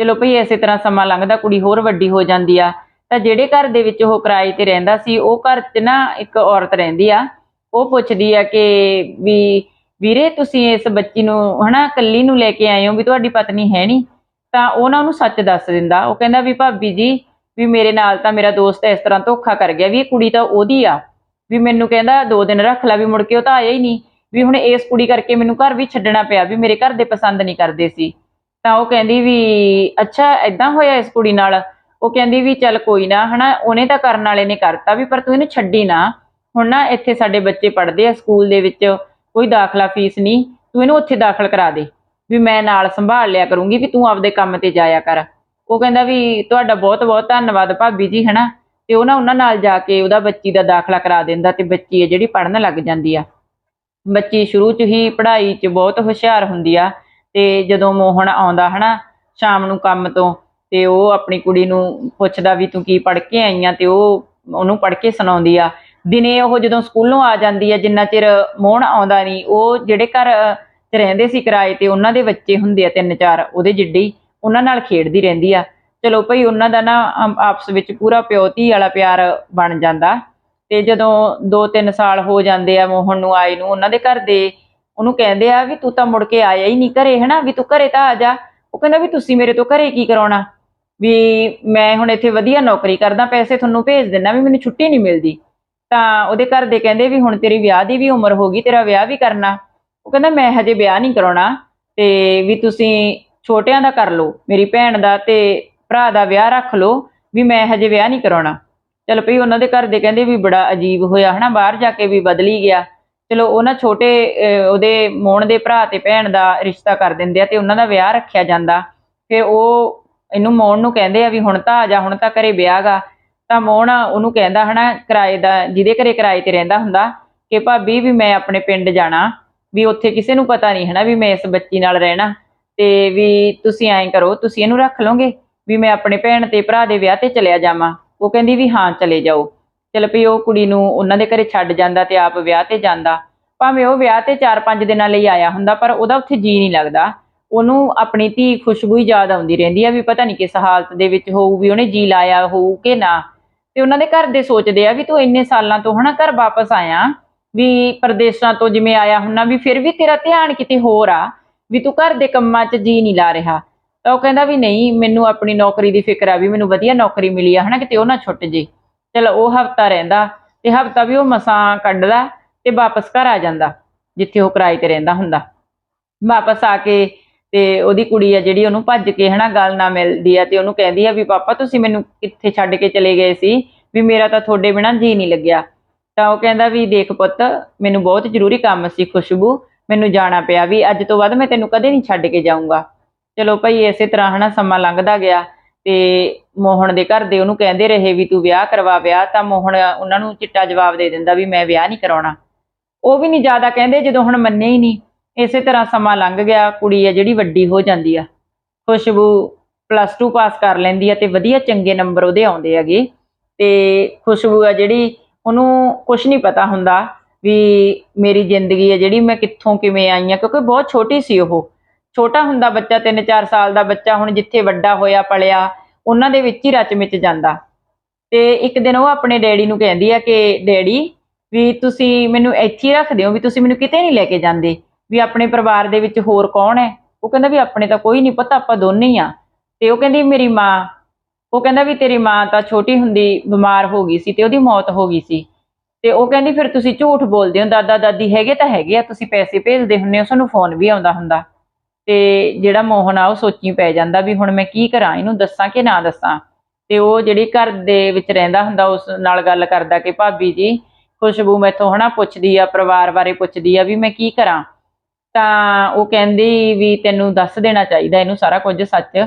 ਚਲੋ ਭਈ ਐਸੇ ਤਰ੍ਹਾਂ ਸਮਾਂ ਲੰਘਦਾ, ਕੁੜੀ ਹੋਰ ਵੱਡੀ ਹੋ ਜਾਂਦੀ ਆ। ਤਾਂ ਜਿਹੜੇ ਘਰ ਦੇ ਵਿੱਚ ਉਹ ਕਿਰਾਏ ਤੇ ਰਹਿੰਦਾ ਸੀ, ਉਹ ਘਰ 'ਚ ਨਾ ਇੱਕ ਔਰਤ ਰਹਿੰਦੀ ਆ, ਉਹ ਪੁੱਛਦੀ ਆ ਕਿ ਵੀ ਵੀਰੇ ਤੁਸੀਂ ਇਸ ਬੱਚੀ ਨੂੰ ਹਨਾ ਕੱਲੀ ਨੂੰ ਲੈ ਕੇ ਆਏ ਹੋ ਵੀ ਤੁਹਾਡੀ ਪਤਨੀ ਹੈ ਨਹੀਂ, ਤਾਂ ਉਹ ਨਾ ਉਹਨੂੰ ਸੱਚ ਦੱਸ ਦਿੰਦਾ। ਉਹ ਕਹਿੰਦਾ ਵੀ ਭਾਬੀ ਜੀ, ਵੀ ਮੇਰੇ ਨਾਲ ਤਾਂ ਮੇਰਾ ਦੋਸਤ ਇਸ ਤਰ੍ਹਾਂ ਧੋਖਾ ਕਰ ਗਿਆ ਵੀ ਇਹ ਕੁੜੀ ਤਾਂ ਉਹਦੀ ਆ। ਵੀ ਮੈਨੂੰ ਕਹਿੰਦਾ ਦੋ ਦਿਨ ਰੱਖ ਲੈ ਵੀ ਮੁੜ ਕੇ ਉਹ ਤਾਂ ਆਇਆ ਹੀ ਨਹੀਂ। ਵੀ ਹੁਣ ਇਸ ਕੁੜੀ ਕਰਕੇ ਮੈਨੂੰ ਘਰ ਵੀ ਛੱਡਣਾ ਪਿਆ ਵੀ ਮੇਰੇ ਘਰ ਦੇ ਪਸੰਦ ਨਹੀਂ ਕਰਦੇ ਸੀ। ਤਾਂ ਉਹ ਕਹਿੰਦੀ ਵੀ ਅੱਛਾ ਐਦਾਂ ਹੋਇਆ ਇਸ ਕੁੜੀ ਨਾਲ? ਉਹ ਕਹਿੰਦੀ ਵੀ ਚੱਲ ਕੋਈ ਨਾ, ਹਨਾ, ਉਹਨੇ ਤਾਂ ਕਰਨ ਵਾਲੇ ਨੇ ਕਰਤਾ ਵੀ, ਪਰ ਤੂੰ ਇਹਨੂੰ ਛੱਡੀ ਨਾ। ਹੁਣ ਨਾ ਇੱਥੇ ਸਾਡੇ ਬੱਚੇ ਪੜ੍ਹਦੇ ਆ ਸਕੂਲ ਦੇ ਵਿੱਚ, ਕੋਈ ਦਾਖਲਾ ਫੀਸ ਨਹੀਂ, ਤੂੰ ਇਹਨੂੰ ਉੱਥੇ ਦਾਖਲ ਕਰਾ ਦੇ। ਵੀ ਮੈਂ ਨਾਲ ਸੰਭਾਲ ਲਿਆ ਕਰੂੰਗੀ ਵੀ ਤੂੰ ਆਪਦੇ ਕੰਮ ਤੇ ਜਾਇਆ ਕਰ। ਉਹ ਕਹਿੰਦਾ ਵੀ ਤੁਹਾਡਾ ਬਹੁਤ ਬਹੁਤ ਧੰਨਵਾਦ ਭਾਬੀ ਜੀ, ਹਨਾ। ਤੇ ਉਹ ਨਾ ਉਹਨਾਂ ਨਾਲ ਜਾ ਕੇ ਉਹਦਾ ਬੱਚੀ ਦਾ ਦਾਖਲਾ ਕਰਾ ਦਿੰਦਾ ਤੇ ਬੱਚੀ ਹੈ ਜਿਹੜੀ ਪੜ੍ਹਨ ਲੱਗ ਜਾਂਦੀ ਆ। ਬੱਚੀ ਸ਼ੁਰੂ ਚ ਹੀ ਪੜ੍ਹਾਈ 'ਚ ਬਹੁਤ ਹੁਸ਼ਿਆਰ ਹੁੰਦੀ ਆ ਤੇ ਜਦੋਂ ਮੋਹਨ ਆਉਂਦਾ, ਹਨਾ, ਸ਼ਾਮ ਨੂੰ ਕੰਮ ਤੋਂ ਤੇ ਉਹ ਆਪਣੀ ਕੁੜੀ ਨੂੰ ਪੁੱਛਦਾ ਵੀ ਤੂੰ ਕੀ ਪੜ੍ਹ ਕੇ ਆਈ ਆ ਤੇ ਉਹ ਉਹਨੂੰ ਪੜ੍ਹ ਕੇ ਸੁਣਾਉਂਦੀ ਆ। ਦਿਨੇ ਉਹ ਜਦੋਂ ਸਕੂਲੋਂ ਆ ਜਾਂਦੀ ਆ ਜਿੰਨਾ ਚਿਰ ਮੋਹਨ ਆਉਂਦਾ ਨਹੀਂ ਉਹ ਜਿਹੜੇ ਘਰ ਅ, ਰਹਿੰਦੇ ਸੀ ਕਿਰਾਏ ਤੇ ਉਹਨਾਂ ਦੇ ਬੱਚੇ ਹੁੰਦੇ ਆ ਤਿੰਨ ਚਾਰ ਉਹਦੇ ਜਿੱਡੇ ਉਹਨਾਂ ਨਾਲ ਖੇਡਦੀ ਰਹਿੰਦੀ ਆ। ਚਲੋ ਭਈ ਉਹਨਾਂ ਦਾ ਨਾ ਆਪਸ ਵਿੱਚ ਪੂਰਾ ਪਿਓ ਧੀ ਵਾਲਾ ਪਿਆਰ ਬਣ ਜਾਂਦਾ। ਤੇ ਜਦੋਂ 2-3 ਸਾਲ ਹੋ ਜਾਂਦੇ ਆ ਮੋਹਨ ਨੂੰ ਆਏ ਨੂੰ ਉਹਨਾਂ ਦੇ ਘਰ ਦੇ ਉਹਨੂੰ ਕਹਿੰਦੇ ਆ ਵੀ ਤੂੰ ਤਾਂ ਮੁੜ ਕੇ ਆਇਆ ਹੀ ਨਹੀਂ ਘਰੇ ਹਨਾ? ਵੀ ਤੂੰ ਘਰੇ ਤਾਂ ਆ ਜਾ। ਉਹ ਕਹਿੰਦਾ ਵੀ ਤੁਸੀਂ ਮੇਰੇ ਤੋਂ ਘਰੇ ਕੀ ਕਰਾਉਣਾ? ਵੀ ਮੈਂ ਹੁਣ ਇੱਥੇ ਵਧੀਆ ਨੌਕਰੀ ਕਰਦਾ, ਪੈਸੇ ਤੁਹਾਨੂੰ ਭੇਜ ਦਿੰਦਾ ਵੀ ਮੈਨੂੰ ਛੁੱਟੀ ਨਹੀਂ ਮਿਲਦੀ। ਤਾਂ ਉਹਦੇ ਘਰ ਦੇ ਕਹਿੰਦੇ ਵੀ ਹੁਣ ਤੇਰੀ ਵਿਆਹ ਦੀ ਵੀ ਉਮਰ ਹੋ ਗਈ, ਤੇਰਾ ਵਿਆਹ ਵੀ ਕਰਨਾ। ਉਹ ਕਹਿੰਦਾ, ਮੈਂ ਹਜੇ ਵਿਆਹ ਨਹੀਂ ਕਰਾਉਣਾ ਤੇ ਵੀ ਤੁਸੀਂ ਛੋਟਿਆਂ ਦਾ ਕਰ ਲਓ, ਮੇਰੀ ਭੈਣ ਦਾ ਤੇ ਭਰਾ ਦਾ ਵਿਆਹ ਰੱਖ ਲਓ, ਵੀ ਮੈਂ ਹਜੇ ਵਿਆਹ ਨਹੀਂ ਕਰਾਉਣਾ। ਚਲ ਭਈ ਉਹਨਾਂ ਦੇ ਘਰ ਦੇ ਕਹਿੰਦੇ ਵੀ ਬੜਾ ਅਜੀਬ ਹੋਇਆ ਹਨਾ, ਬਾਹਰ ਜਾ ਕੇ ਵੀ ਬਦਲੀ ਗਿਆ। ਚਲੋ ਉਹਨਾਂ ਛੋਟੇ ਉਹਦੇ ਮੋਹਣ ਦੇ ਭਰਾ ਤੇ ਭੈਣ ਦਾ ਰਿਸ਼ਤਾ ਕਰ ਦਿੰਦੇ ਆ ਤੇ ਉਹਨਾਂ ਦਾ ਵਿਆਹ ਰੱਖਿਆ ਜਾਂਦਾ। ਫਿਰ ਉਹ ਇਹਨੂੰ ਮੋਹਣ ਨੂੰ ਕਹਿੰਦੇ ਆ ਵੀ ਹੁਣ ਤਾਂ ਆ ਜਾ, ਹੁਣ ਤਾਂ ਘਰੇ ਵਿਆਹ ਗਾ। ਤਾਂ ਮੋਹਨ ਉਹਨੂੰ ਕਹਿੰਦਾ ਹਨਾ, ਕਿਰਾਏ ਦਾ, ਜਿਹਦੇ ਘਰੇ ਕਿਰਾਏ ਤੇ ਰਹਿੰਦਾ ਹੁੰਦਾ, ਕਿ ਭਾਬੀ ਵੀ ਮੈਂ ਆਪਣੇ ਪਿੰਡ ਜਾਣਾ, ਵੀ ਉੱਥੇ ਕਿਸੇ ਨੂੰ ਪਤਾ ਨਹੀਂ ਹਨਾ ਵੀ ਮੈਂ ਇਸ ਬੱਚੀ ਨਾਲ ਰਹਿਣਾ। ਤੇ ਵੀ ਤੁਸੀਂ ਐਂ ਕਰੋ, ਤੁਸੀਂ ਇਹਨੂੰ ਰੱਖ ਲਓਗੇ, ਵੀ ਮੈਂ ਆਪਣੇ ਭੈਣ ਤੇ ਭਰਾ ਦੇ ਵਿਆਹ ਤੇ ਚਲਿਆ ਜਾਵਾਂ। ਉਹ ਕਹਿੰਦੀ ਵੀ ਹਾਂ, ਚਲੇ ਜਾਓ। ਚਲ ਪਈ ਉਹ ਕੁੜੀ ਨੂੰ ਉਹਨਾਂ ਦੇ ਘਰੇ ਛੱਡ ਜਾਂਦਾ ਤੇ ਆਪ ਵਿਆਹ ਤੇ ਜਾਂਦਾ। ਭਾਵੇਂ ਉਹ ਵਿਆਹ ਤੇ 4-5 ਦਿਨਾਂ ਲਈ ਆਇਆ ਹੁੰਦਾ, ਪਰ ਉਹਦਾ ਉੱਥੇ ਜੀ ਨਹੀਂ ਲੱਗਦਾ। ਉਹਨੂੰ ਆਪਣੀ ਧੀ ਖੁਸ਼ਬੂ ਹੀ ਯਾਦ ਆਉਂਦੀ ਰਹਿੰਦੀ ਆ ਵੀ ਪਤਾ ਨਹੀਂ ਕਿਸ ਹਾਲਤ ਦੇ ਵਿੱਚ ਹੋਊ, ਵੀ ਉਹਨੇ ਜੀ ਲਾਇਆ ਹੋਊ ਕਿ ਨਾ। ਤੇ ਉਹਨਾਂ ਦੇ ਘਰ ਦੇ ਸੋਚਦੇ ਆ ਵੀ ਤੂੰ ਇੰਨੇ ਸਾਲਾਂ ਤੋਂ ਹਨਾ ਘਰ ਵਾਪਸ ਆਇਆ, ਵੀ ਪਰਦੇਸਾਂ ਤੋਂ ਜਿਵੇਂ ਆਇਆ ਹੁੰਨਾ, ਵੀ ਫਿਰ ਵੀ ਤੇਰਾ ਧਿਆਨ ਕਿਤੇ ਹੋਰ ਆ, ਵੀ ਤੂੰ ਘਰ ਦੇ ਕੰਮਾਂ 'ਚ ਜੀ ਨਹੀਂ ਲਾ ਰਿਹਾ। ਤਾਂ ਉਹ ਕਹਿੰਦਾ ਵੀ ਨਹੀਂ, ਮੈਨੂੰ ਆਪਣੀ ਨੌਕਰੀ ਦੀ ਫਿਕਰ ਆ ਵੀ ਮੈਨੂੰ ਵਧੀਆ ਨੌਕਰੀ ਮਿਲੀ ਆ, ਹਨਾ ਕਿਤੇ ਉਹ ਨਾ ਛੁੱਟ ਜੇ। ਚਲ ਉਹ ਹਫਤਾ ਰਹਿੰਦਾ ਤੇ ਹਫਤਾ ਵੀ ਉਹ ਮਸਾਂ ਕੱਢਦਾ ਤੇ ਵਾਪਸ ਘਰ ਆ ਜਾਂਦਾ, ਜਿੱਥੇ ਉਹ ਕਿਰਾਏ ਤੇ ਰਹਿੰਦਾ ਹੁੰਦਾ। ਵਾਪਸ ਆ ਕੇ ਤੇ ਉਹਦੀ ਕੁੜੀ ਆ ਜਿਹੜੀ ਉਹਨੂੰ ਭੱਜ ਕੇ ਹਨਾ ਗੱਲ ਨਾ ਮਿਲਦੀ ਆ ਤੇ ਉਹਨੂੰ ਕਹਿੰਦੀ ਆ ਵੀ ਪਾਪਾ ਤੁਸੀਂ ਮੈਨੂੰ ਕਿੱਥੇ ਛੱਡ ਕੇ ਚਲੇ ਗਏ ਸੀ? ਵੀ ਮੇਰਾ ਤਾਂ ਤੁਹਾਡੇ ਬਿਨਾਂ ਜੀ ਨਹੀਂ ਲੱਗਿਆ। ਤਾਂ ਉਹ ਕਹਿੰਦਾ ਵੀ ਦੇਖ ਪੁੱਤ, ਮੈਨੂੰ ਬਹੁਤ ਜ਼ਰੂਰੀ ਕੰਮ ਸੀ ਖੁਸ਼ਬੂ। ਮੈਨੂੰ ਜਾਣਾ ਪਿਆ ਵੀ ਅੱਜ ਤੋਂ ਬਾਅਦ ਮੈਂ ਤੈਨੂੰ ਕਦੇ ਨਹੀਂ ਛੱਡ ਕੇ ਜਾਊਂਗਾ। ਚਲੋ ਭਾਈ ਇਸੇ ਤਰ੍ਹਾਂ ਹਨਾ ਸਮਾਂ ਲੰਘਦਾ ਗਿਆ ਤੇ ਮੋਹਨ ਦੇ ਘਰ ਦੇ ਉਹਨੂੰ ਕਹਿੰਦੇ ਰਹੇ ਵੀ ਤੂੰ ਵਿਆਹ ਕਰਵਾ ਵਿਆਹ, ਤਾਂ ਮੋਹਨ ਉਹਨਾਂ ਨੂੰ ਚਿੱਟਾ ਜਵਾਬ ਦੇ ਦਿੰਦਾ ਵੀ ਮੈਂ ਵਿਆਹ ਨਹੀਂ ਕਰਾਉਣਾ। ਉਹ ਵੀ ਨਹੀਂ ਜ਼ਿਆਦਾ ਕਹਿੰਦੇ ਜਦੋਂ ਹੁਣ ਮੰਨੇ ਹੀ ਨਹੀਂ। ਇਸੇ ਤਰ੍ਹਾਂ ਸਮਾਂ ਲੰਘ ਗਿਆ, ਕੁੜੀ ਆ ਜਿਹੜੀ ਵੱਡੀ ਹੋ ਜਾਂਦੀ ਆ। ਖੁਸ਼ਬੂ ਪਲੱਸ 2 ਪਾਸ ਕਰ ਲੈਂਦੀ ਆ ਤੇ ਵਧੀਆ ਚੰਗੇ ਨੰਬਰ ਉਹਦੇ ਆਉਂਦੇ ਹੈਗੇ। ਤੇ ਖੁਸ਼ਬੂ ਆ ਜਿਹੜੀ ਉਹਨੂੰ ਕੁਝ ਨਹੀਂ ਪਤਾ ਹੁੰਦਾ ਵੀ ਮੇਰੀ ਜ਼ਿੰਦਗੀ ਆ ਜਿਹੜੀ ਮੈਂ ਕਿੱਥੋਂ ਕਿਵੇਂ ਆਈ ਆ, ਕਿਉਂਕਿ ਬਹੁਤ ਛੋਟੀ ਸੀ ਉਹ। ਛੋਟਾ ਹੁੰਦਾ ਬੱਚਾ 3-4 ਸਾਲ ਦਾ ਬੱਚਾ ਹੁਣ ਜਿੱਥੇ ਵੱਡਾ ਹੋਇਆ, ਪਲਿਆ, ਉਹਨਾਂ ਦੇ ਵਿੱਚ ਹੀ ਰਚ ਮਿਚ ਜਾਂਦਾ। ਤੇ ਇੱਕ ਦਿਨ ਉਹ ਆਪਣੇ ਡੈਡੀ ਨੂੰ ਕਹਿੰਦੀ ਆ ਕਿ, ਡੈਡੀ, ਵੀ ਤੁਸੀਂ ਮੈਨੂੰ ਇੱਥੇ ਹੀ ਰੱਖ ਦਿਓ, ਵੀ ਤੁਸੀਂ ਮੈਨੂੰ ਕਿਤੇ ਨਹੀਂ ਲੈ ਕੇ ਜਾਂਦੇ। ਵੀ ਆਪਣੇ ਪਰਿਵਾਰ ਦੇ ਵਿੱਚ ਹੋਰ ਕੌਣ ਹੈ? ਉਹ ਕਹਿੰਦਾ ਵੀ ਆਪਣੇ ਤਾਂ ਕੋਈ ਨਹੀਂ ਪਤਾ, ਆਪਾਂ ਦੋਨੇ ਹੀ ਆ। ਤੇ ਉਹ ਕਹਿੰਦੀ ਮੇਰੀ ਮਾਂ, ਉਹ ਕਹਿੰਦਾ ਵੀ ਤੇਰੀ ਮਾਂ ਤਾਂ ਛੋਟੀ ਹੁੰਦੀ ਬਿਮਾਰ ਹੋ ਗਈ ਸੀ ਤੇ ਉਹਦੀ ਮੌਤ ਹੋ ਗਈ ਸੀ। ਤੇ ਉਹ ਕਹਿੰਦੀ ਫਿਰ ਤੁਸੀਂ ਝੂਠ ਬੋਲਦੇ ਹੋ, ਦਾਦਾ ਦਾਦੀ ਹੈਗੇ ਤਾਂ ਹੈਗੇ ਆ, ਤੁਸੀਂ ਪੈਸੇ ਭੇਜਦੇ ਹੁੰਦੇ ਹੋ, ਸਾਨੂੰ ਫੋਨ ਵੀ ਆਉਂਦਾ ਹੁੰਦਾ। ਤੇ ਜਿਹੜਾ ਮੋਹਨ ਆ ਉਹ ਸੋਚੀ ਪੈ ਜਾਂਦਾ ਵੀ ਹੁਣ ਮੈਂ ਕੀ ਕਰਾਂ, ਇਹਨੂੰ ਦੱਸਾਂ ਕਿ ਨਾ ਦੱਸਾਂ? ਤੇ ਉਹ ਜਿਹੜੀ ਘਰ ਦੇ ਵਿੱਚ ਰਹਿੰਦਾ ਹੁੰਦਾ, ਉਸ ਨਾਲ ਗੱਲ ਕਰਦਾ ਕਿ ਭਾਬੀ ਜੀ, ਖੁਸ਼ਬੂ ਮੈਥੋਂ ਹਨਾ ਪੁੱਛਦੀ ਆ, ਪਰਿਵਾਰ ਬਾਰੇ ਪੁੱਛਦੀ ਆ ਵੀ ਮੈਂ ਕੀ ਕਰਾਂ? ਤਾਂ ਉਹ ਕਹਿੰਦੀ ਵੀ ਤੈਨੂੰ ਦੱਸ ਦੇਣਾ ਚਾਹੀਦਾ, ਇਹਨੂੰ ਸਾਰਾ ਕੁਝ ਸੱਚ।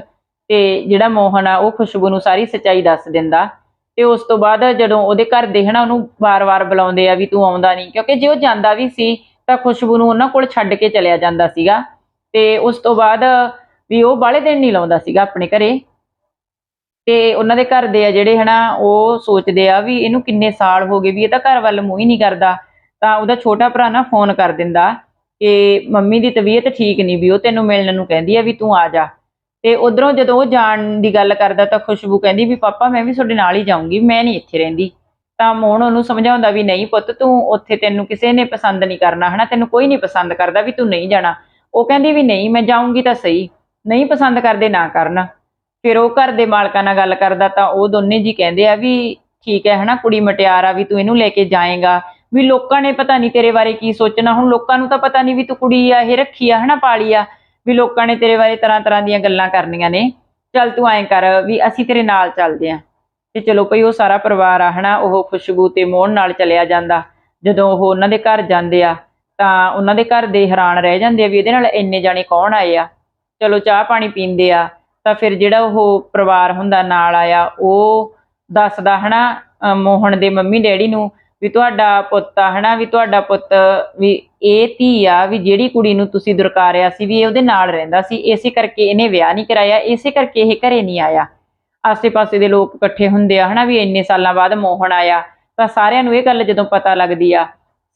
ਤੇ ਜਿਹੜਾ ਮੋਹਨ ਆ, ਉਹ ਖੁਸ਼ਬੂ ਨੂੰ ਸਾਰੀ ਸੱਚਾਈ ਦੱਸ ਦਿੰਦਾ। ਤੇ ਉਸ ਤੋਂ ਬਾਅਦ ਜਦੋਂ ਉਹਦੇ ਘਰ ਦੇ ਹਨਾ, ਉਹਨੂੰ ਵਾਰ-ਵਾਰ ਬੁਲਾਉਂਦੇ ਆ ਵੀ ਤੂੰ ਆਉਂਦਾ ਨਹੀਂ। ਕਿਉਂਕਿ ਜੇ ਉਹ ਜਾਂਦਾ ਵੀ ਸੀ, ਤਾਂ ਖੁਸ਼ਬੂ ਨੂੰ ਉਹਨਾਂ ਕੋਲ ਛੱਡ ਕੇ ਚਲਿਆ ਜਾਂਦਾ ਸੀਗਾ। ਤੇ ਉਸ ਤੋਂ ਬਾਅਦ ਵੀ ਉਹ ਬਾਹਲੇ ਦਿਨ ਨਹੀਂ ਲਾਉਂਦਾ ਸੀਗਾ ਆਪਣੇ ਘਰੇ। ਤੇ ਉਹਨਾਂ ਦੇ ਘਰ ਦੇ ਆ ਜਿਹੜੇ ਹਨਾ, ਉਹ ਸੋਚਦੇ ਆ ਵੀ ਇਹਨੂੰ ਕਿੰਨੇ ਸਾਲ ਹੋ ਗਏ ਵੀ ਇਹ ਤਾਂ ਘਰ ਵੱਲ ਮੂੰਹ ਹੀ ਨਹੀਂ ਕਰਦਾ। ਤਾਂ ਉਹਦਾ ਛੋਟਾ ਭਰਾ ਨਾ ਫੋਨ ਕਰ ਦਿੰਦਾ। ਕਿ ਮੰਮੀ ਦੀ ਤਬੀਅਤ ਠੀਕ ਨਹੀਂ ਵੀ ਉਹ ਤੈਨੂੰ ਮਿਲਣ ਨੂੰ ਕਹਿੰਦੀ ਆ ਵੀ ਤੂੰ ਆ ਜਾ। ਤੇ ਉਧਰੋਂ ਜਦੋਂ ਉਹ ਜਾਣ ਦੀ ਗੱਲ ਕਰਦਾ ਤਾਂ ਖੁਸ਼ਬੂ ਕਹਿੰਦੀ ਵੀ ਪਾਪਾ ਮੈਂ ਵੀ ਤੁਹਾਡੇ ਨਾਲ ਹੀ ਜਾਊਂਗੀ, ਮੈਂ ਨਹੀਂ ਇੱਥੇ ਰਹਿੰਦੀ। ਤਾਂ ਮੋਹਨ ਉਹਨੂੰ ਸਮਝਾਉਂਦਾ ਵੀ ਨਹੀਂ ਪੁੱਤ ਤੂੰ ਉੱਥੇ ਤੈਨੂੰ ਕਿਸੇ ਨੇ ਪਸੰਦ ਨਹੀਂ ਕਰਨਾ ਹਨਾ, ਤੈਨੂੰ ਕੋਈ ਨਹੀਂ ਪਸੰਦ ਕਰਦਾ ਵੀ ਤੂੰ ਨਹੀਂ ਜਾਣਾ। ਉਹ ਕਹਿੰਦੀ ਵੀ ਨਹੀਂ, ਮੈਂ ਜਾਊਂਗੀ ਤਾਂ ਸਹੀ, ਨਹੀਂ ਪਸੰਦ ਕਰਦੇ ਨਾ ਕਰਨ। ਫਿਰ ਉਹ ਘਰ ਦੇ ਮਾਲਕਾਂ ਨਾਲ ਗੱਲ ਕਰਦਾ ਤਾਂ ਉਹ ਦੋਨੇ ਜੀ ਕਹਿੰਦੇ ਆ ਵੀ ਠੀਕ ਹੈ ਹਨਾ, ਕੁੜੀ ਮਟਿਆਰ ਆ ਵੀ ਤੂੰ ਇਹਨੂੰ ਲੈ ਕੇ ਜਾਏਗਾ। ਵੀ ਲੋਕਾਂ ਨੇ ਪਤਾ ਨਹੀਂ ਤੇਰੇ ਬਾਰੇ ਕੀ ਸੋਚਣਾ। ਹੁਣ ਲੋਕਾਂ ਨੂੰ ਤਾਂ ਪਤਾ ਨਹੀਂ ਵੀ ਤੂੰ ਕੁੜੀ ਆ, ਇਹ ਰੱਖੀ ਆ, ਹਨਾ, ਪਾਲੀ ਆ, ਵੀ ਲੋਕਾਂ ਨੇ ਤੇਰੇ ਬਾਰੇ ਤਰ੍ਹਾਂ ਤਰ੍ਹਾਂ ਦੀਆਂ ਗੱਲਾਂ ਕਰਨੀਆਂ ਨੇ। ਚੱਲ ਤੂੰ ਐਂ ਕਰ ਵੀ ਅਸੀਂ ਤੇਰੇ ਨਾਲ ਚੱਲਦੇ ਆਂ। ਤੇ ਚਲੋ ਭਈ ਉਹ ਸਾਰਾ ਪਰਿਵਾਰ ਆ, ਹਨਾ, ਉਹ ਖੁਸ਼ਬੂ ਤੇ ਮੋਹਨ ਨਾਲ ਚਲਿਆ ਜਾਂਦਾ। ਜਦੋਂ ਉਹ ਉਹਨਾਂ ਦੇ ਘਰ ਜਾਂਦੇ ਆ, ਤਾਂ ਉਹਨਾਂ ਦੇ ਘਰ ਦੇ ਹੈਰਾਨ ਰਹਿ ਜਾਂਦੇ ਆ ਵੀ ਇਹਦੇ ਨਾਲ ਇੰਨੇ ਜਾਣੇ ਕੌਣ ਆਏ ਆ। ਚਲੋ ਚਾਹ ਪਾਣੀ ਪੀਂਦੇ ਆ, ਤਾਂ ਫਿਰ ਜਿਹੜਾ ਉਹ ਪਰਿਵਾਰ ਹੁੰਦਾ ਨਾਲ ਆਇਆ, ਉਹ ਦੱਸਦਾ, ਹਨਾ ਮੋਹਨ ਦੇ ਮੰਮੀ ਡੈਡੀ ਨੂੰ ਵੀ ਤੁਹਾਡਾ ਪੁੱਤ ਆ, ਹਨਾ? ਵੀ ਤੁਹਾਡਾ ਪੁੱਤ ਵੀ ਇਹ ਧੀ ਆ, ਵੀ ਜਿਹੜੀ ਕੁੜੀ ਨੂੰ ਤੁਸੀਂ ਦੁਰਕਾਰਿਆ ਸੀ, ਵੀ ਇਹ ਉਹਦੇ ਨਾਲ ਰਹਿੰਦਾ ਸੀ, ਇਸੇ ਕਰਕੇ ਇਹਨੇ ਵਿਆਹ ਨਹੀਂ ਕਰਾਇਆ, ਇਸੇ ਕਰਕੇ ਇਹ ਘਰੇ ਨਹੀਂ ਆਇਆ। ਆਸੇ-ਪਾਸੇ ਦੇ ਲੋਕ ਇਕੱਠੇ ਹੁੰਦੇ ਆ, ਹਨਾ? ਵੀ ਇੰਨੇ ਸਾਲਾਂ ਬਾਅਦ ਮੋਹਨ ਆਇਆ, ਤਾਂ ਸਾਰਿਆਂ ਨੂੰ ਇਹ ਗੱਲ ਜਦੋਂ ਪਤਾ ਲੱਗਦੀ ਆ,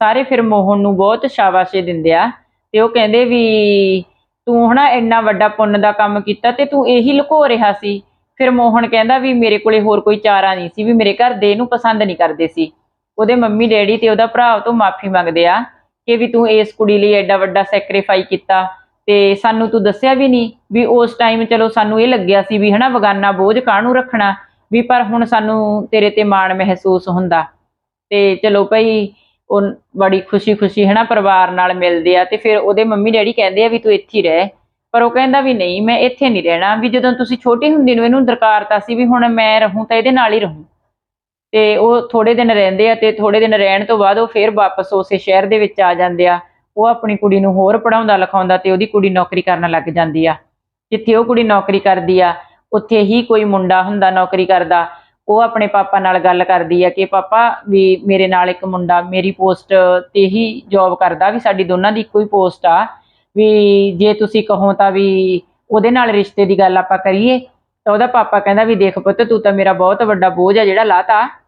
ਸਾਰੇ ਫਿਰ ਮੋਹਨ ਨੂੰ ਬਹੁਤ ਸ਼ਾਬਾਸ਼ੇ ਦਿੰਦੇ ਆ, ਤੇ ਉਹ ਕਹਿੰਦੇ ਵੀ ਤੂੰ ਹਨਾ ਇੰਨਾ ਵੱਡਾ ਪੁੰਨ ਦਾ ਕੰਮ ਕੀਤਾ ਤੇ ਤੂੰ ਇਹੀ ਲੁਕੋ ਰਿਹਾ ਸੀ। ਫਿਰ ਮੋਹਨ ਕਹਿੰਦਾ ਵੀ ਮੇਰੇ ਕੋਲੇ ਹੋਰ ਕੋਈ ਚਾਰਾ ਨਹੀਂ ਸੀ, ਵੀ ਮੇਰੇ ਘਰ ਦੇ ਇਹਨੂੰ ਪਸੰਦ ਨਹੀਂ ਕਰਦੇ ਸੀ। ਉਹਦੇ ਮੰਮੀ ਡੈਡੀ ਤੇ ਉਹਦਾ ਭਰਾ ਤੋਂ ਮਾਫੀ ਮੰਗਦੇ ਆ ਕਿ ਵੀ ਤੂੰ ਇਸ ਕੁੜੀ ਲਈ ਐਡਾ ਵੱਡਾ ਸੈਕਰੀਫਾਈ ਕੀਤਾ ਤੇ ਸਾਨੂੰ ਤੂੰ ਦੱਸਿਆ ਵੀ ਨਹੀਂ ਵੀ ਉਸ ਟਾਈਮ ਚਲੋ ਸਾਨੂੰ ਇਹ ਲੱਗਿਆ ਸੀ ਵੀ ਹਨਾ ਬਗਾਨਾ ਬੋਝ ਕਾਹਨੂੰ ਰੱਖਣਾ ਵੀ ਪਰ ਹੁਣ ਸਾਨੂੰ ਤੇਰੇ ਤੇ ਮਾਣ ਮਹਿਸੂਸ ਹੁੰਦਾ ਤੇ ਚਲੋ ਭਈ ਉਹ ਬੜੀ ਖੁਸ਼ੀ-ਖੁਸ਼ੀ ਹਨਾ ਪਰਿਵਾਰ ਨਾਲ ਮਿਲਦੇ ਆ ਤੇ ਫਿਰ ਉਹਦੇ ਮੰਮੀ ਡੈਡੀ ਕਹਿੰਦੇ ਆ ਵੀ ਤੂੰ ਇੱਥੇ ਹੀ ਰਹਿ, ਪਰ ਉਹ ਕਹਿੰਦਾ ਵੀ ਨਹੀਂ ਮੈਂ ਇੱਥੇ ਨਹੀਂ ਰਹਿਣਾ ਵੀ ਜਦੋਂ ਤੁਸੀਂ ਛੋਟੀ ਹੁੰਦੇ ਨੂੰ ਇਹਨੂੰ ਦਰਕਾਰਤਾ ਸੀ ਵੀ ਹੁਣ ਮੈਂ ਰਹੂੰ ਤਾਂ ਇਹਦੇ ਨਾਲ ਹੀ ਰਹੂੰ। ਤੇ ਉਹ ਥੋੜੇ ਦਿਨ ਰਹਿੰਦੇ ਆ ਤੇ ਥੋੜੇ ਦਿਨ ਰਹਿਣ ਤੋਂ ਬਾਅਦ ਉਹ ਫੇਰ ਵਾਪਸ ਉਸੇ ਸ਼ਹਿਰ ਦੇ ਵਿੱਚ ਆ ਜਾਂਦੇ ਆ। ਉਹ ਆਪਣੀ ਕੁੜੀ ਨੂੰ ਹੋਰ ਪੜਾਉਂਦਾ ਲਿਖਾਉਂਦਾ ਤੇ ਉਹਦੀ ਕੁੜੀ ਨੌਕਰੀ ਕਰਨ ਲੱਗ ਜਾਂਦੀ ਆ। ਜਿੱਥੇ ਉਹ ਕੁੜੀ ਨੌਕਰੀ ਕਰਦੀ ਆ, ਉੱਥੇ ਹੀ ਕੋਈ ਮੁੰਡਾ ਹੁੰਦਾ ਨੌਕਰੀ ਕਰਦਾ, ਉਹ ਆਪਣੇ ਪਾਪਾ ਨਾਲ ਗੱਲ ਕਰਦੀ ਆ ਕਿ, ਪਾਪਾ, ਵੀ ਮੇਰੇ ਨਾਲ ਇੱਕ ਮੁੰਡਾ ਮੇਰੀ ਪੋਸਟ ਤੇ ਹੀ ਜੌਬ ਕਰਦਾ ਵੀ ਸਾਡੀ ਦੋਨਾਂ ਦੀ ਇੱਕੋ ਹੀ ਪੋਸਟ ਆ। ਵੀ ਜੇ ਤੁਸੀਂ ਕਹੋ ਤਾਂ ਵੀ ਉਹਦੇ ਨਾਲ ਰਿਸ਼ਤੇ ਦੀ ਗੱਲ ਆਪਾਂ ਕਰੀਏ ਤਾਂ ਉਹਦਾ ਪਾਪਾ ਕਹਿੰਦਾ ਵੀ ਦੇਖ ਪੁੱਤ ਤੂੰ ਤਾਂ ਮੇਰਾ ਬਹੁਤ ਵੱਡਾ ਬੋਝ ਆ ਜਿਹੜਾ ਲਾਤਾ।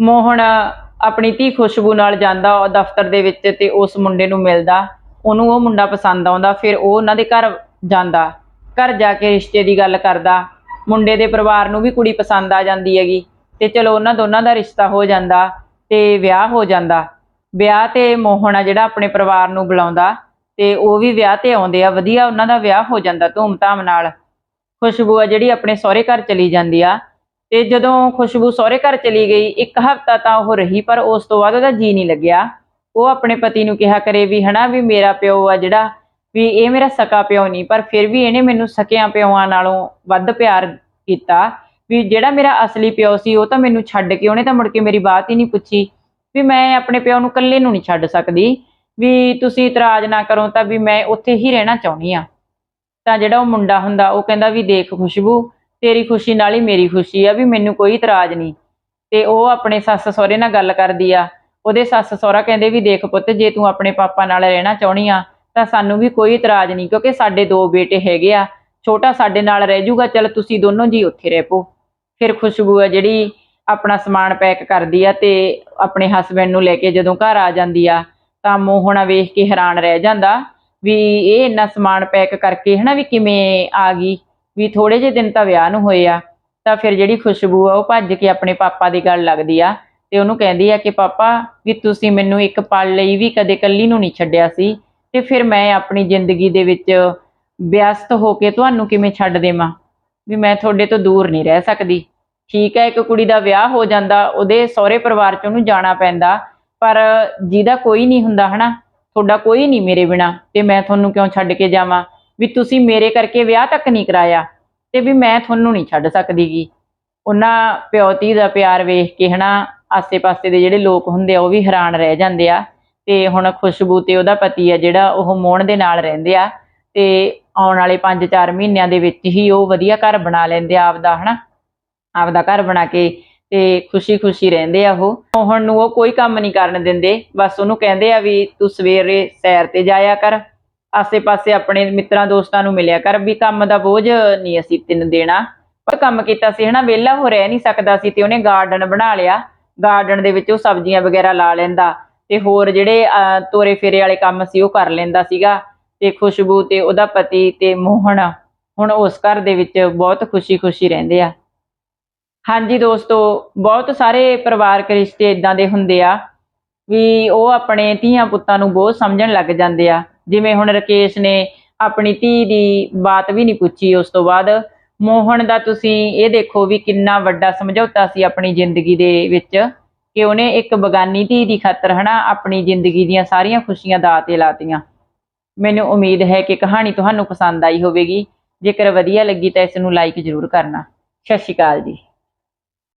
ਮੋਹਨ ਆਪਣੀ ਧੀ ਖੁਸ਼ਬੂ ਨਾਲ ਜਾਂਦਾ ਉਹ ਦਫ਼ਤਰ ਦੇ ਵਿੱਚ ਤੇ ਉਸ ਮੁੰਡੇ ਨੂੰ ਮਿਲਦਾ। ਉਹਨੂੰ ਉਹ ਮੁੰਡਾ ਪਸੰਦ ਆਉਂਦਾ, ਫਿਰ ਉਹ ਉਹਨਾਂ ਦੇ ਘਰ ਜਾਂਦਾ। ਘਰ ਜਾ ਕੇ ਰਿਸ਼ਤੇ ਦੀ ਗੱਲ ਕਰਦਾ। ਮੁੰਡੇ ਦੇ ਪਰਿਵਾਰ ਨੂੰ ਵੀ ਕੁੜੀ ਪਸੰਦ ਆ ਜਾਂਦੀ ਹੈਗੀ ਤੇ ਚਲੋ ਉਹਨਾਂ ਦੋਨਾਂ ਦਾ ਰਿਸ਼ਤਾ ਹੋ ਜਾਂਦਾ ਤੇ ਵਿਆਹ ਹੋ ਜਾਂਦਾ। ਵਿਆਹ ਤੇ ਮੋਹਨ ਆ ਜਿਹੜਾ ਆਪਣੇ ਪਰਿਵਾਰ ਨੂੰ ਬੁਲਾਉਂਦਾ ਤੇ ਉਹ ਵੀ ਵਿਆਹ ਤੇ ਆਉਂਦੇ ਆ, ਵਧੀਆ ਉਹਨਾਂ ਦਾ ਵਿਆਹ ਹੋ ਜਾਂਦਾ ਧੂਮ-ਧਾਮ ਨਾਲ। ਖੁਸ਼ਬੂ ਆ ਜਿਹੜੀ ਆਪਣੇ ਸਹੁਰੇ ਘਰ ਚਲੀ ਜਾਂਦੀ ਆ। ਤੇ ਜਦੋਂ ਖੁਸ਼ਬੂ ਸਹੁਰੇ ਘਰ ਚਲੀ ਗਈ, ਇੱਕ ਹਫ਼ਤਾ ਤਾਂ ਉਹ ਰਹੀ, ਪਰ ਉਸ ਤੋਂ ਬਾਅਦ ਉਹਦਾ ਜੀ ਨਹੀਂ ਲੱਗਿਆ। ਉਹ ਆਪਣੇ ਪਤੀ ਨੂੰ ਕਿਹਾ ਕਰੇ ਵੀ, ਹਨਾ, ਵੀ ਮੇਰਾ ਪਿਓ ਆ ਜਿਹੜਾ, ਵੀ ਇਹ ਮੇਰਾ ਸਕਾ ਪਿਓ ਨਹੀਂ, ਪਰ ਫਿਰ ਵੀ ਇਹਨੇ ਮੈਨੂੰ ਸਕਿਆਂ ਪਿਓਾਂ ਨਾਲੋਂ ਵੱਧ ਪਿਆਰ ਕੀਤਾ। ਵੀ ਜਿਹੜਾ ਮੇਰਾ ਅਸਲੀ ਪਿਓ ਸੀ, ਉਹ ਤਾਂ ਮੈਨੂੰ ਛੱਡ ਕੇ, ਉਹਨੇ ਤਾਂ ਮੁੜ ਕੇ ਮੇਰੀ ਬਾਤ ਹੀ ਨਹੀਂ ਪੁੱਛੀ। ਵੀ ਮੈਂ ਆਪਣੇ ਪਿਓ ਨੂੰ ਇਕੱਲੇ ਨੂੰ ਨਹੀਂ ਛੱਡ ਸਕਦੀ। ਵੀ ਤੁਸੀਂ ਇਤਰਾਜ਼ ਨਾ ਕਰੋ ਤਾਂ ਵੀ ਮੈਂ ਉੱਥੇ ਹੀ ਰਹਿਣਾ ਚਾਹੁੰਦੀ ਆ ਤਾਂ ਜਿਹੜਾ ਉਹ ਮੁੰਡਾ ਹੁੰਦਾ, ਉਹ ਕਹਿੰਦਾ ਵੀ ਦੇਖ ਖੁਸ਼ਬੂ ਤੇਰੀ ਖੁਸ਼ੀ ਨਾਲ ਹੀ ਮੇਰੀ ਖੁਸ਼ੀ ਆ ਵੀ ਮੈਨੂੰ ਕੋਈ ਇਤਰਾਜ਼ ਨਹੀਂ। ਤੇ ਉਹ ਆਪਣੇ ਸੱਸ ਸਹੁਰੇ ਨਾਲ ਗੱਲ ਕਰਦੀ ਆ। ਉਹਦੇ ਸੱਸ ਸਹੁਰਾ ਕਹਿੰਦੇ ਵੀ ਦੇਖ ਪੁੱਤ, ਜੇ ਤੂੰ ਆਪਣੇ ਪਾਪਾ ਨਾਲ ਰਹਿਣਾ ਚਾਹੁੰਦੀ ਆ, ਤਾਂ ਸਾਨੂੰ ਵੀ ਕੋਈ ਇਤਰਾਜ਼ ਨਹੀਂ, ਕਿਉਂਕਿ ਸਾਡੇ ਦੋ ਬੇਟੇ ਹੈਗੇ ਆ। ਛੋਟਾ ਸਾਡੇ ਨਾਲ ਰਹਿ ਜੂਗਾ ਚਲ ਤੁਸੀਂ ਦੋਨੋਂ ਜੀ ਉੱਥੇ ਰਹਿ ਪੋ ਫਿਰ ਖੁਸ਼ਬੂ ਆ ਜਿਹੜੀ ਆਪਣਾ ਸਮਾਨ ਪੈਕ ਕਰਦੀ ਆ ਤੇ ਆਪਣੇ ਹਸਬੰਡ ਨੂੰ ਲੈ ਕੇ ਜਦੋਂ ਘਰ ਆ ਜਾਂਦੀ ਆ, ਤਾਂ ਮੋਹਣਾ ਵੇਖ ਕੇ ਹੈਰਾਨ ਰਹਿ ਜਾਂਦਾ ਵੀ ਇਹ ਇੰਨਾ ਸਮਾਨ ਪੈਕ ਕਰਕੇ ਹਨਾ ਵੀ ਕਿਵੇਂ ਆ ਗਈ। ਵੀ ਥੋੜੇ ਜਿਹੇ ਦਿਨ ਤਾਂ ਵਿਆਹ ਨੂੰ ਹੋਏ ਆ, ਤਾਂ ਫਿਰ ਜਿਹੜੀ ਖੁਸ਼ਬੂ ਆ ਉਹ ਭੱਜ ਕੇ ਆਪਣੇ ਪਾਪਾ ਦੀ ਗੱਲ ਲੱਗਦੀ ਆ ਤੇ ਉਹਨੂੰ ਕਹਿੰਦੀ ਆ ਕਿ ਪਾਪਾ ਵੀ ਤੁਸੀਂ ਮੈਨੂੰ ਇੱਕ ਪਲ ਲਈ ਵੀ ਕਦੇ ਇਕੱਲੀ ਨੂੰ ਨਹੀਂ ਛੱਡਿਆ ਸੀ ਤੇ ਫਿਰ ਮੈਂ ਆਪਣੀ ਜ਼ਿੰਦਗੀ ਦੇ ਵਿੱਚ ਵਿਅਸਤ ਹੋ ਕੇ ਤੁਹਾਨੂੰ ਕਿਵੇਂ ਛੱਡ ਦੇਵਾਂ? ਵੀ ਮੈਂ ਤੁਹਾਡੇ ਤੋਂ ਦੂਰ ਨਹੀਂ ਰਹਿ ਸਕਦੀ। ਠੀਕ ਹੈ, ਇੱਕ ਕੁੜੀ ਦਾ ਵਿਆਹ ਹੋ ਜਾਂਦਾ, ਉਹਦੇ ਸਹੁਰੇ ਪਰਿਵਾਰ ਚ ਉਹਨੂੰ ਜਾਣਾ ਪੈਂਦਾ, ਪਰ ਜਿਹਦਾ ਕੋਈ ਨਹੀਂ ਹੁੰਦਾ ਹਨਾ, ਤੁਹਾਡਾ ਕੋਈ ਨਹੀਂ ਮੇਰੇ ਬਿਨਾ, ਤੇ ਮੈਂ ਤੁਹਾਨੂੰ ਕਿਉਂ ਛੱਡ ਕੇ ਜਾਵਾਂ? ਵੀ ਤੁਸੀਂ ਮੇਰੇ ਕਰਕੇ ਵਿਆਹ ਤੱਕ ਨਹੀਂ ਕਰਾਇਆ ਤੇ ਵੀ ਮੈਂ ਤੁਹਾਨੂੰ ਨਹੀਂ ਛੱਡ ਸਕਦੀਗੀ। ਉਹਨਾਂ ਪਿਓਤੀ ਦਾ ਪਿਆਰ ਵੇਖ ਕੇ ਹਨਾ, ਆਸੇ-ਪਾਸੇ ਦੇ ਜਿਹੜੇ ਲੋਕ ਹੁੰਦੇ ਆ, ਉਹ ਵੀ ਹੈਰਾਨ ਰਹਿ ਜਾਂਦੇ ਆ। ਤੇ ਹੁਣ ਖੁਸ਼ਬੂ ਤੇ ਉਹਦਾ ਪਤੀ ਆ ਜਿਹੜਾ, ਉਹ ਮੋਹਣ ਦੇ ਨਾਲ ਰਹਿੰਦੇ ਆ। ਤੇ ਆਉਣ ਵਾਲੇ 5-4 ਮਹੀਨਿਆਂ ਦੇ ਵਿੱਚ ਹੀ ਉਹ ਵਧੀਆ ਘਰ ਬਣਾ ਲੈਂਦੇ ਆ ਆਪਦਾ, ਹਨਾ? ਆਪਦਾ ਘਰ ਬਣਾ ਕੇ ਤੇ ਖੁਸ਼ੀ-ਖੁਸ਼ੀ ਰਹਿੰਦੇ ਆ ਉਹ। ਮੋਹਨ ਨੂੰ ਉਹ ਕੋਈ ਕੰਮ ਨਹੀਂ ਕਰਨ ਦਿੰਦੇ। ਬਸ ਉਹਨੂੰ ਕਹਿੰਦੇ ਆ ਵੀ ਤੂੰ ਸਵੇਰੇ ਸੈਰ ਤੇ ਜਾਇਆ ਕਰ। ਆਸੇ-ਪਾਸੇ ਆਪਣੇ ਮਿੱਤਰਾਂ, ਦੋਸਤਾਂ ਨੂੰ ਮਿਲਿਆ ਕਰ ਵੀ ਕੰਮ ਦਾ ਬੋਝ ਨਹੀਂ ਅਸੀਂ ਤੈਨੂੰ ਦੇਣਾ। ਉਹ ਕੰਮ ਕੀਤਾ ਸੀ ਹਨਾ, ਵਿਹਲਾ ਹੋ ਰਹਿ ਨਹੀਂ ਸਕਦਾ ਸੀ ਤੇ ਉਹਨੇ ਗਾਰਡਨ ਬਣਾ ਲਿਆ। ਗਾਰਡਨ ਦੇ ਵਿੱਚ ਉਹ ਸਬਜ਼ੀਆਂ ਵਗੈਰਾ ਲਾ ਲੈਂਦਾ ਤੇ ਹੋਰ ਜਿਹੜੇ ਤੋਰੇ ਫੇਰੇ ਵਾਲੇ ਕੰਮ ਸੀ ਉਹ ਕਰ ਲੈਂਦਾ ਸੀਗਾ ਤੇ ਖੁਸ਼ਬੂ ਤੇ ਉਹਦਾ ਪਤੀ ਤੇ ਮੋਹਨ ਹੁਣ ਉਸ ਘਰ ਦੇ ਵਿੱਚ ਬਹੁਤ ਖੁਸ਼ੀ-ਖੁਸ਼ੀ ਰਹਿੰਦੇ ਆ। ਹਾਂਜੀ ਦੋਸਤੋ, ਬਹੁਤ ਸਾਰੇ ਪਰਿਵਾਰਕ ਰਿਸ਼ਤੇ ਇਦਾਂ ਦੇ ਹੁੰਦੇ ਆ ਵੀ ਉਹ ਆਪਣੇ ਧੀਆਂ ਪੁੱਤਾਂ ਨੂੰ ਬਹੁਤ ਸਮਝਣ ਲੱਗ ਜਾਂਦੇ ਆ। ਜਿਵੇਂ ਹੁਣ ਰਕੇਸ਼ ਨੇ ਆਪਣੀ ਧੀ ਦੀ ਬਾਤ ਵੀ ਨਹੀਂ ਪੁੱਛੀ, ਉਸ ਤੋਂ ਬਾਅਦ ਮੋਹਨ ਦਾ ਤੁਸੀਂ ਇਹ ਦੇਖੋ ਵੀ ਕਿੰਨਾ ਵੱਡਾ ਸਮਝੌਤਾ ਸੀ ਆਪਣੀ ਜ਼ਿੰਦਗੀ ਦੇ ਵਿੱਚ ਕਿ ਉਹਨੇ ਇੱਕ ਬਗਾਨੀ ਧੀ ਦੀ ਖਾਤਰ ਹਨਾ ਆਪਣੀ ਜ਼ਿੰਦਗੀ ਦੀਆਂ ਸਾਰੀਆਂ ਖੁਸ਼ੀਆਂ ਦਾਅ ਤੇ ਲਾਤੀਆਂ। ਮੈਨੂੰ ਉਮੀਦ ਹੈ ਕਿ ਕਹਾਣੀ ਤੁਹਾਨੂੰ ਪਸੰਦ ਆਈ ਹੋਵੇਗੀ। ਜੇਕਰ ਵਧੀਆ ਲੱਗੀ ਤਾਂ ਇਸ ਨੂੰ ਲਾਈਕ ਜ਼ਰੂਰ ਕਰਨਾ। ਸਤਿ ਸ਼੍ਰੀ ਅਕਾਲ ਜੀ।